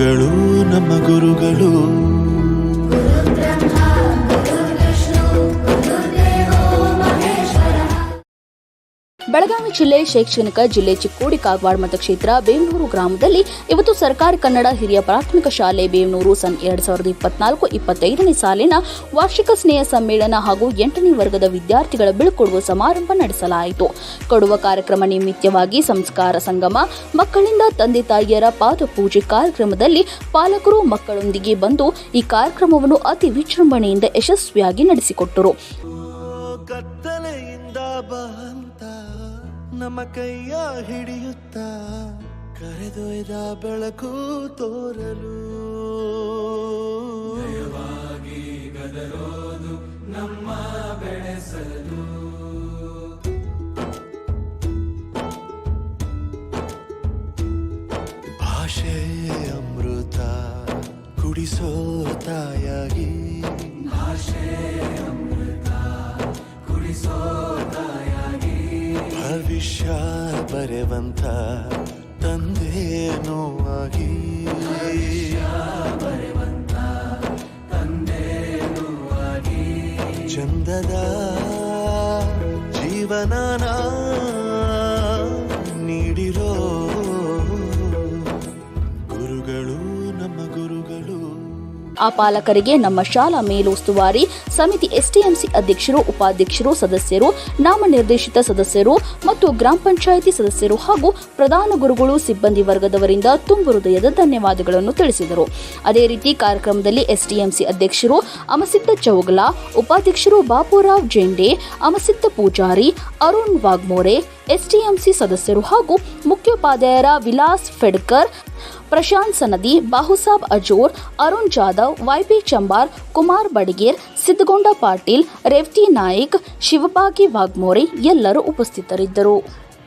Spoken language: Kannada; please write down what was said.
ಗುರುಗಳು ನಮ್ಮ ಗುರುಗಳು. ಬೆಳಗಾವಿ ಜಿಲ್ಲೆ ಶೈಕ್ಷಣಿಕ ಜಿಲ್ಲೆ ಚಿಕ್ಕೋಡಿ ಕಾಗವಾಡ ಮತಕ್ಷೇತ್ರ ಬೇವನೂರು ಗ್ರಾಮದಲ್ಲಿ ಇವತ್ತು ಸರ್ಕಾರಿ ಕನ್ನಡ ಹಿರಿಯ ಪ್ರಾಥಮಿಕ ಶಾಲೆ ಬೇವನೂರು ಸನ್ ಎರಡ್ ಸಾವಿರದ ಇಪ್ಪತ್ನಾಲ್ಕು ಇಪ್ಪತ್ತೈದನೇ ಸಾಲಿನ ವಾರ್ಷಿಕ ಸ್ನೇಹ ಸಮ್ಮೇಳನ ಹಾಗೂ ಎಂಟನೇ ವರ್ಗದ ವಿದ್ಯಾರ್ಥಿಗಳ ಬೀಳ್ಕೊಡುವ ಸಮಾರಂಭ ನಡೆಸಲಾಯಿತು. ಕೊಡುವ ಕಾರ್ಯಕ್ರಮ ನಿಮಿತ್ತವಾಗಿ ಸಂಸ್ಕಾರ ಸಂಗಮ, ಮಕ್ಕಳಿಂದ ತಂದೆ ತಾಯಿಯರ ಪಾದ ಪೂಜೆ ಕಾರ್ಯಕ್ರಮದಲ್ಲಿ ಪಾಲಕರು ಮಕ್ಕಳೊಂದಿಗೆ ಬಂದು ಈ ಕಾರ್ಯಕ್ರಮವನ್ನು ಅತಿ ವಿಜೃಂಭಣೆಯಿಂದ ಯಶಸ್ವಿಯಾಗಿ ನಡೆಸಿಕೊಟ್ಟರು. ಕತ್ತಲೆಯಿಂದ ನಮ್ಮ ಕೈಯ ಹಿಡಿಯುತ್ತ ಕರೆದೊಯ್ದ ಬೆಳಕು ತೋರಲು. ಗದರೋದು ನಮ್ಮ ಬೆಳೆಸಲು. ಭಾಷೆ ಅಮೃತ ಕುಡಿಸೋ ತಾಯಾಗಿ. ಭವಿಷ್ಯ ಬರೆವಂತ ತಂದೇನೋ ಆಗಿ. ಚಂದದ ಜೀವನನ ಆ ಪಾಲಕರಿಗೆ ನಮ್ಮ ಶಾಲಾ ಮೇಲುಸ್ತುವಾರಿ ಸಮಿತಿ ಎಸ್ಟಿಎಂಸಿ ಅಧ್ಯಕ್ಷರು, ಉಪಾಧ್ಯಕ್ಷರು, ಸದಸ್ಯರು, ನಾಮನಿರ್ದೇಶಿತ ಸದಸ್ಯರು ಮತ್ತು ಗ್ರಾಮ ಪಂಚಾಯಿತಿ ಸದಸ್ಯರು ಹಾಗೂ ಪ್ರಧಾನ ಗುರುಗಳು, ಸಿಬ್ಬಂದಿ ವರ್ಗದವರಿಂದ ತುಂಬು ಹೃದಯದ ಧನ್ಯವಾದಗಳನ್ನು ತಿಳಿಸಿದರು. ಅದೇ ರೀತಿ ಕಾರ್ಯಕ್ರಮದಲ್ಲಿ ಎಸ್ಟಿಎಂಸಿ ಅಧ್ಯಕ್ಷರು ಅಮಸಿದ್ದ ಚೌಗಲಾ, ಉಪಾಧ್ಯಕ್ಷರು ಬಾಪುರಾವ್ ಜೆಂಡೆ, ಅಮಸಿದ್ದ ಪೂಜಾರಿ, ಅರುಣ್ ವಾಗ್ಮೋರೆ, ಎಸ್ಟಿಎಂಸಿ ಸದಸ್ಯರು ಹಾಗೂ ಮುಖ್ಯೋಪಾಧ್ಯಾಯರ ವಿಲಾಸ್ ಫೆಡ್ಕರ್ ಪ್ರಶಾಂತ್ ಸನದಿ, ಬಾಹುಸಾಬ್ ಅಜೋರ್, ಅರುಣ್ ಜಾಧವ್ ವೈಪಿ ಚಂಬಾರ್, ಕುಮಾರ್ ಬಡಿಗೇರ್ ಸಿದ್ದಗೊಂಡ ಪಾಟೀಲ್, ರೇವತಿ ನಾಯಕ್ ಶಿವಪಾಗಿ ವಾಗ್ಮೋರೆ ಎಲ್ಲರೂ ಉಪಸ್ಥಿತರಿದ್ದರು.